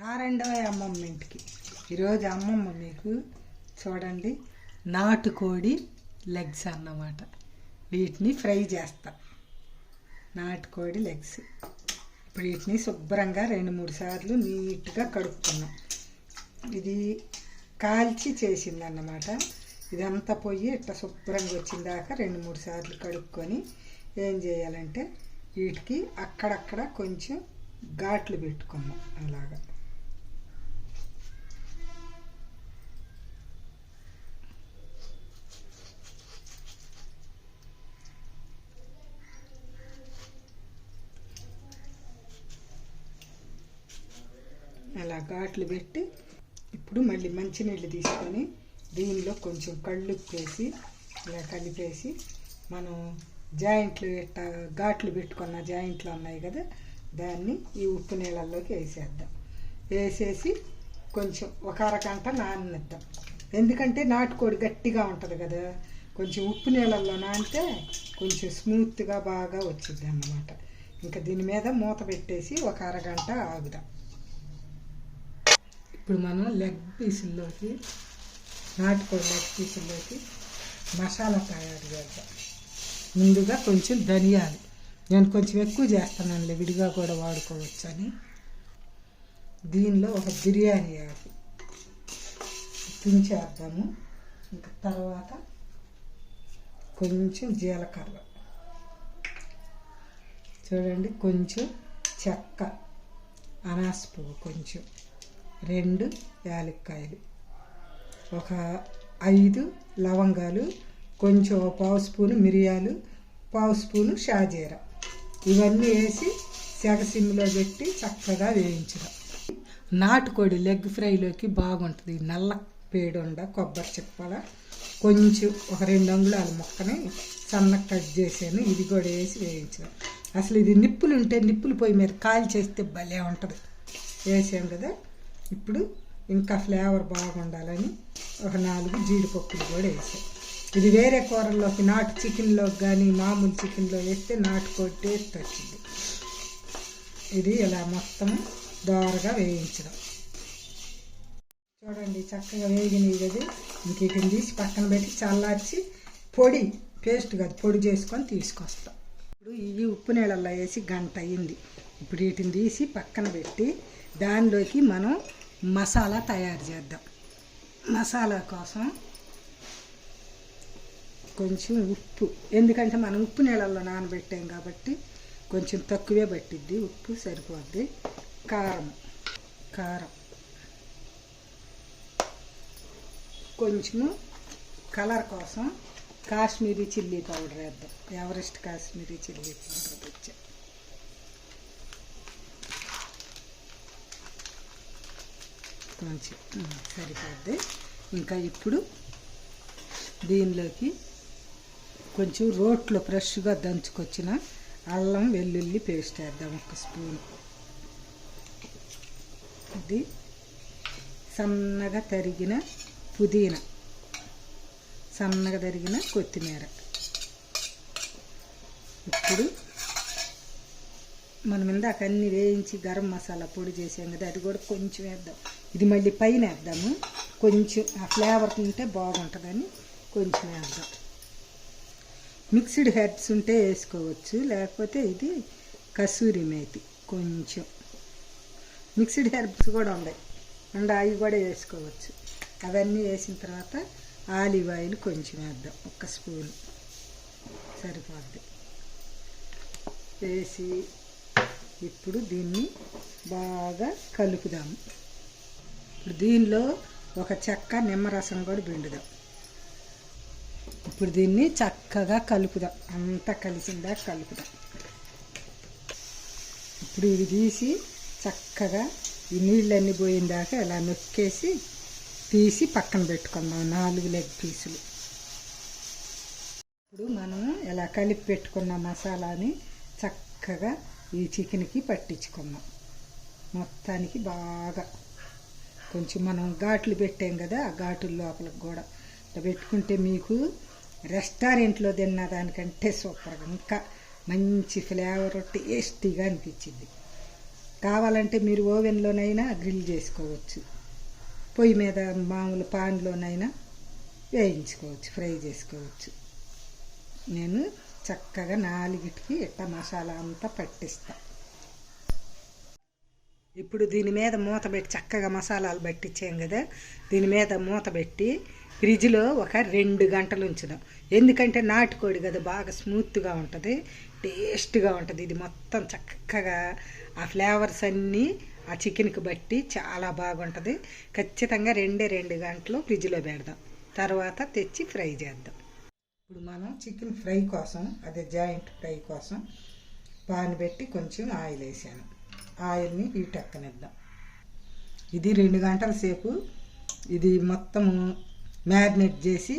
రారెండవ అమ్మమ్మ ఇంటికి. ఈరోజు అమ్మమ్మ మీకు చూడండి నాటుకోడి లెగ్స్ అన్నమాట. వీటిని ఫ్రై చేస్తా. నాటుకోడి లెగ్స్. ఇప్పుడు వీటిని శుభ్రంగా రెండు మూడు సార్లు నీట్గా కడుక్కున్నాం. ఇది కాల్చి చేసిందన్నమాట. ఇదంతా పోయి ఇట్లా శుభ్రంగా వచ్చిన దాకా రెండు మూడు సార్లు కడుక్కొని ఏం చేయాలంటే వీటికి అక్కడక్కడ కొంచెం ఘాట్లు పెట్టుకున్నాం అలాగా. ఘాట్లు పెట్టి ఇప్పుడు మళ్ళీ మంచినీళ్ళు తీసుకొని దీనిలో కొంచెం కళ్ళు వేసి ఇలా కలిపేసి మనం జాయింట్లు ఇట్ట ఘాట్లు పెట్టుకున్న జాయింట్లు ఉన్నాయి కదా దాన్ని ఈ ఉప్పు నీళ్ళల్లోకి వేసేద్దాం. వేసేసి కొంచెం ఒక అరగంట నాననిద్దాం. ఎందుకంటే నాటుకోడి గట్టిగా ఉంటుంది కదా కొంచెం ఉప్పు నీళ్ళల్లో నానితే కొంచెం స్మూత్గా బాగా వచ్చింది అన్నమాట. ఇంకా దీని మీద మూత పెట్టేసి ఒక అరగంట ఆగుదాం. ఇప్పుడు మనం లెగ్ పీసుల్లోకి నాటుకోడి లెగ్ పీసుల్లోకి మసాలా తయారు చేద్దాం. ముందుగా కొంచెం ధనియాలు. నేను కొంచెం ఎక్కువ చేస్తానండి విడిగా కూడా వాడుకోవచ్చని. దీనిలో ఒక బిర్యానీ ఆకు తుంచేద్దాము. ఇంకా తర్వాత కొంచెం జీలకర్ర. చూడండి కొంచెం చెక్క అనాస పువ్వు కొంచెం. రెండు యాలక్కాయలు. ఒక ఐదు లవంగాలు కొంచెం పావు స్పూను మిరియాలు పావు స్పూను షాజీర. ఇవన్నీ వేసి సెగసిమ్లో పెట్టి చక్కగా వేయించడం. నాటుకోడి లెగ్ ఫ్రైలోకి బాగుంటుంది. నల్ల పేడుండ కొబ్బరి చిప్పల కొంచెం ఒక రెండు అంగుళాల ముక్కని సన్నగా కట్ చేసాను ఇది కూడా వేసి వేయించడం. అసలు ఇది నిప్పులు ఉంటే నిప్పులు పొయ్యి మీద కాల్ చేస్తే భలే ఉంటుంది. వేసాం కదా? ఇప్పుడు ఇంకా ఫ్లేవర్ బాగుండాలని ఒక నాలుగు జీడిపప్పులు కూడా వేసాం. ఇది వేరే కూరల్లోకి నాటు చికెన్లోకి కానీ మామూలు చికెన్లో వేస్తే నాటుకోడి టేస్ట్ వచ్చింది. ఇది ఇలా మొత్తం దోరగా వేయించడం. చూడండి చక్కగా వేగినవి కదా. ఇంక వీటిని తీసి పక్కన పెట్టి చల్లార్చి పొడి పేస్ట్ కాదు పొడి చేసుకొని తీసుకొస్తాం. ఇప్పుడు ఇవి ఉప్పు నీళ్ళల్లో వేసి గంట అయింది ఇప్పుడు వీటిని తీసి పక్కన పెట్టి దానిలోకి మనం మసాలా తయారు చేద్దాం. మసాలా కోసం కొంచెం ఉప్పు. ఎందుకంటే మనం ఉప్పు నీళ్ళల్లో నానబెట్టాం కాబట్టి కొంచెం తక్కువే పట్టిద్ది. ఉప్పు సరిపోద్ది. కారం. కారం. కొంచెము కలర్ కోసం కాశ్మీరీ చిల్లీ పౌడర్ వేద్దాం. ఎవరెస్ట్ కాశ్మీరీ చిల్లీ పౌడర్ తెచ్చాం కొంచెం సరిపోద్ది. ఇంకా ఇప్పుడు దీనిలోకి కొంచెం రోట్లో ఫ్రెష్గా దంచుకొచ్చిన అల్లం వెల్లుల్లి పేస్ట్ వేద్దాం ఒక స్పూన్. ఇది సన్నగా తరిగిన పుదీనా. సన్నగా తరిగిన కొత్తిమీర. ఇప్పుడు మనం ఇందాక అన్ని వేయించి గరం మసాలా పొడి చేసాం కదా అది కూడా కొంచెం వేద్దాం. ఇది మళ్ళీ పైన వేద్దాము కొంచెం ఆ ఫ్లేవర్ ఉంటే బాగుంటుందని కొంచెం వేద్దాం మిక్స్డ్ హెర్బ్స్ ఉంటే వేసుకోవచ్చు. లేకపోతే ఇది కసూరి మేతి కొంచెం. మిక్స్డ్ హెర్బ్స్ కూడా ఉన్నాయి. అండ్ అవి కూడా వేసుకోవచ్చు. అవన్నీ వేసిన తర్వాత ఆలివ్ ఆయిల్ కొంచెం వేద్దాం. ఒక స్పూన్. సరిపోద్ది. వేసి ఇప్పుడు దీన్ని బాగా కలుపుదాము. ఇప్పుడు దీనిలో ఒక చెక్క నిమ్మరసం కూడా పిండుదాం. ఇప్పుడు దీన్ని చక్కగా కలుపుదాం. అంతా కలిసిందా కలుపుదాం. ఇప్పుడు ఇది తీసి చక్కగా ఈ నీళ్ళన్నీ పోయిన దాకా ఇలా నొక్కేసి తీసి పక్కన పెట్టుకుందాం నాలుగు లెగ్ పీసులు ఇప్పుడు మనం ఇలా కలిపి పెట్టుకున్న మసాలాని చక్కగా ఈ చికెన్కి పట్టించుకుందాం. మొత్తానికి బాగా కొంచెం మనం ఘాట్లు పెట్టాం కదా ఆ ఘాటుల లోపలికి కూడా. ఇట్లా పెట్టుకుంటే మీకు రెస్టారెంట్లో తిన్న దానికంటే సూపర్గా ఇంకా మంచి ఫ్లేవర్ టేస్టీగా అనిపించింది. కావాలంటే మీరు ఓవెన్లోనైనా గ్రిల్ చేసుకోవచ్చు. పొయ్యి మీద మామూలు పాన్లోనైనా వేయించుకోవచ్చు ఫ్రై చేసుకోవచ్చు. నేను చక్కగా నాలుగిటికి ఇట్ట మసాలా అంతా పట్టిస్తాను ఇప్పుడు దీని మీద మూత పెట్టి చక్కగా మసాలాలు పట్టించాం కదా దీని మీద మూత పెట్టి ఫ్రిడ్జ్లో ఒక రెండు గంటలు ఉంచుదాం. ఎందుకంటే నాటుకోడి కదా బాగా స్మూత్గా ఉంటుంది టేస్ట్గా ఉంటుంది. ఇది మొత్తం చక్కగా ఆ ఫ్లేవర్స్ అన్నీ ఆ చికెన్కి బట్టి చాలా బాగుంటుంది. ఖచ్చితంగా రెండే రెండు గంటలు ఫ్రిడ్జ్లో పెడదాం. తర్వాత తెచ్చి ఫ్రై చేద్దాం. ఇప్పుడు మనం చికెన్ ఫ్రై కోసం అదే జాయింట్ ఫ్రై కోసం పాన్ పెట్టి కొంచెం ఆయిల్ వేసాను ఆయిల్ని హీట్ ఎక్కనిద్దాం. ఇది రెండు గంటల సేపు ఇది మొత్తం మ్యారినేట్ చేసి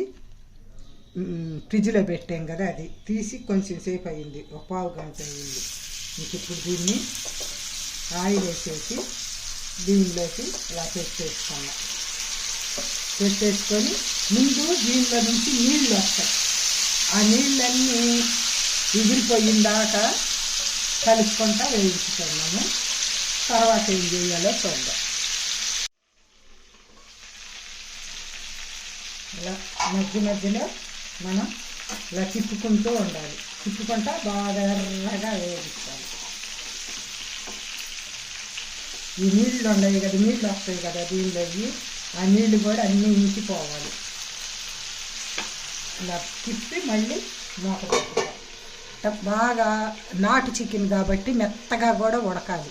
ఫ్రిడ్జ్లో పెట్టాం కదా అది. తీసి కొంచెం సేపు అయింది ఒక పావు గంట అయింది ఇంక ఇప్పుడు దీన్ని ఆయిల్ వేసేసి దీనిలోకి ఇలా పెట్టేసుకున్నాం పెట్టేసుకొని ముందు దీనిలో నుంచి నీళ్ళు వస్తాయి. ఆ నీళ్ళన్నీ ఎగిరిపోయిన దాకా కలుపుకుంటా వేయించుకున్నాము తర్వాత ఏం చేయాలో చూద్దాం. ఇలా మధ్య మధ్యలో మనం ఇలా తిప్పుకుంటూ ఉండాలి. తిప్పుకుంటా బాగా ఎర్రగా వేయించాలి ఈ నీళ్ళు ఉన్నాయి కదా నీళ్ళు వస్తాయి కదా దీనిలోకి ఆ నీళ్ళు కూడా అన్నీ ఇంకిపోవాలి. ఇలా తిప్పి మళ్ళీ మూత బాగా నాటు చికెన్ కాబట్టి మెత్తగా కూడా ఉడకాలి.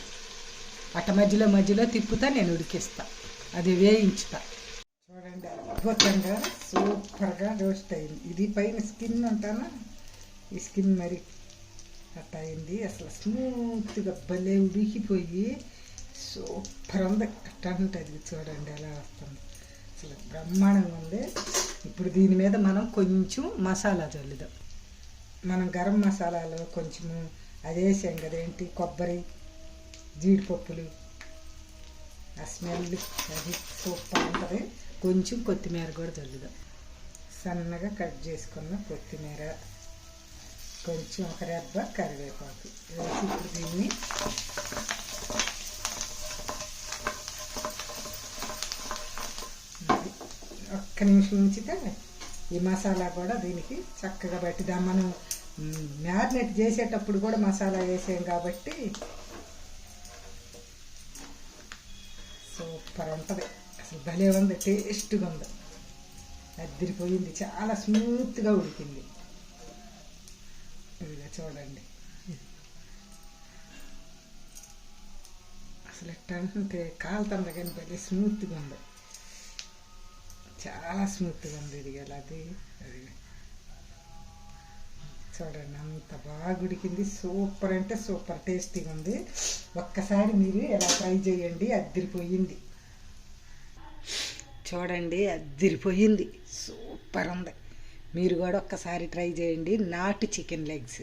అట్ట మధ్యలో మధ్యలో తిప్పుతా నేను ఉడికిస్తా. అది వేయించుతా. చూడండి అద్భుతంగా సూపర్గా రోస్ట్ అయింది. ఇది పైన స్కిన్ ఉంటానా ఈ స్కిన్ మరి అట్ట అయింది. అసలు స్మూత్గా భలే ఉడికిపోయి సూపర్ ఉంది. అట్ట ఉంటుంది చూడండి ఎలా వస్తుంది. అసలు బ్రహ్మాండంగా ఉంది. ఇప్పుడు దీని మీద మనం కొంచెం మసాలా చల్లుదాం. మనం గరం మసాలాలో కొంచెము అదేసాం కదేంటి? కొబ్బరి. జీడిపప్పులు ఆ స్మెల్ అది సూపర్ ఉంటుంది. కొంచెం కొత్తిమీర కూడా చల్లుదాం సన్నగా కట్ చేసుకున్న కొత్తిమీర కొంచెం ఒక రెబ్బ కరివేపాకు. వేసి ఇప్పుడు దీన్ని ఒక్క నిమిషం ఉంచితే ఈ మసాలా కూడా దీనికి చక్కగా పట్టిదా. మనం మ్యారినేట్ చేసేటప్పుడు కూడా మసాలా వేసాం కాబట్టి సూపర్ ఉంటుంది అసలు భలే ఉంది టేస్ట్గా ఉంది. అద్దరిపోయింది చాలా స్మూత్గా ఉడికింది. ఇదిగో చూడండి. అసలు ఎట్ట అంటే కాలుతుంది కానీ భలే స్మూత్గా ఉంది. చాలా స్మూత్గా ఉంది ఇది ఎలా అది? అది చూడండి అంత బాగా ఉడికింది. సూపర్ అంటే సూపర్ టేస్టీగా ఉంది. ఒక్కసారి మీరు ఎలా ట్రై చేయండి అద్దరిపోయింది. చూడండి అద్దరిపోయింది సూపర్ ఉంది. మీరు కూడా ఒక్కసారి ట్రై చేయండి. నాటు చికెన్ లెగ్స్.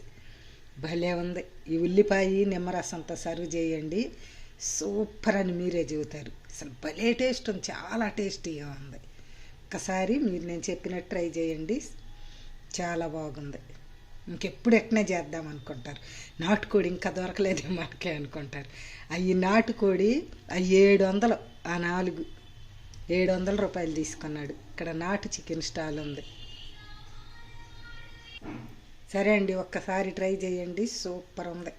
భలే ఉంది. ఈ ఉల్లిపాయ నిమ్మరసంతో సర్వ్ చేయండి. సూపర్ అని మీరే చెబుతారు. అసలు భలే టేస్ట్ ఉంది. చాలా టేస్టీగా ఉంది. ఒక్కసారి మీరు నేను చెప్పినట్టు ట్రై చేయండి. చాలా బాగుంది. ఇంకెప్పుడు ఎట్నే చేద్దాం అనుకుంటారు. నాటుకోడి ఇంకా దొరకలేదే మనకే అనుకుంటారు. అవి నాటుకోడి అవి ఏడు వందలు ఆ నాలుగు ఏడు వందల రూపాయలు తీసుకున్నాడు. ఇక్కడ నాటు చికెన్ స్టాల్ ఉంది. సరే అండి ఒక్కసారి ట్రై చేయండి. సూపర్ ఉంది.